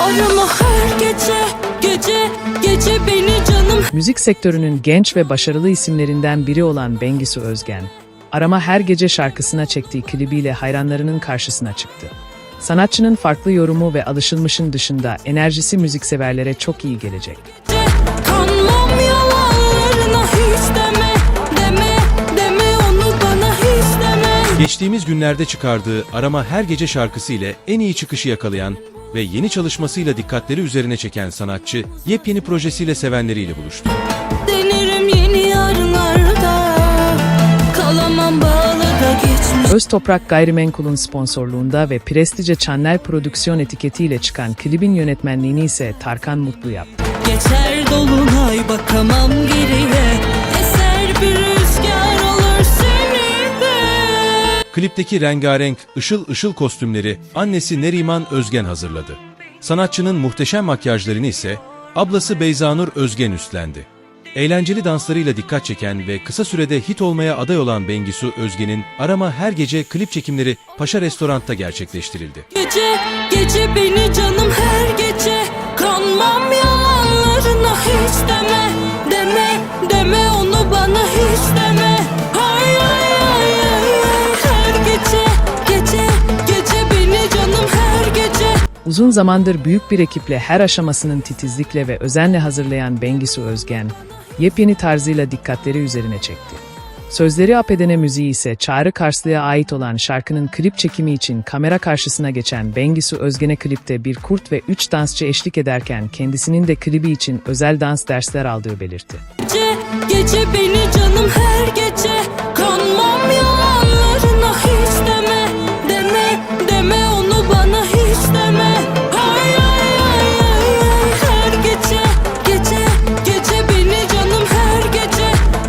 Arama her gece Gece gece beni canım Müzik sektörünün genç ve başarılı isimlerinden biri olan Bengisu Özgen, Arama Her Gece şarkısına çektiği klibiyle hayranlarının karşısına çıktı. Sanatçının farklı yorumu ve alışılmışın dışında enerjisi müzikseverlere çok iyi gelecek. Geçtiğimiz günlerde çıkardığı Arama Her Gece şarkısı ile en iyi çıkışı yakalayan ve yeni çalışmasıyla dikkatleri üzerine çeken sanatçı, yepyeni projesiyle sevenleriyle buluştu. Denerim yeni yarınlarda Kalamam bağlarda geçmiş Öz Toprak Gayrimenkul'un sponsorluğunda ve prestije Channel Prodüksiyon etiketiyle çıkan klibin yönetmenliğini ise Tarkan Mutlu yaptı. Geçer dolunay bakamam Klipteki rengarenk, ışıl ışıl kostümleri annesi Neriman Özgen hazırladı. Sanatçının muhteşem makyajlarını ise ablası Beyzanur Özgen üstlendi. Eğlenceli danslarıyla dikkat çeken ve kısa sürede hit olmaya aday olan Bengisu Özgen'in Arama Her Gece klip çekimleri Paşa Restorant'ta gerçekleştirildi. Gece gece beni canım her gece Kanmam yalanlarına Uzun zamandır büyük bir ekiple her aşamasının titizlikle ve özenle hazırlayan Bengisu Özgen, yepyeni tarzıyla dikkatleri üzerine çekti. Sözleri Apedene müziği ise Çağrı Karslı'ya ait olan şarkının klip çekimi için kamera karşısına geçen Bengisu Özgen'e klipte bir kurt ve üç dansçı eşlik ederken kendisinin de klibi için özel dans dersler aldığı belirtti. Gece gece beni canım her gece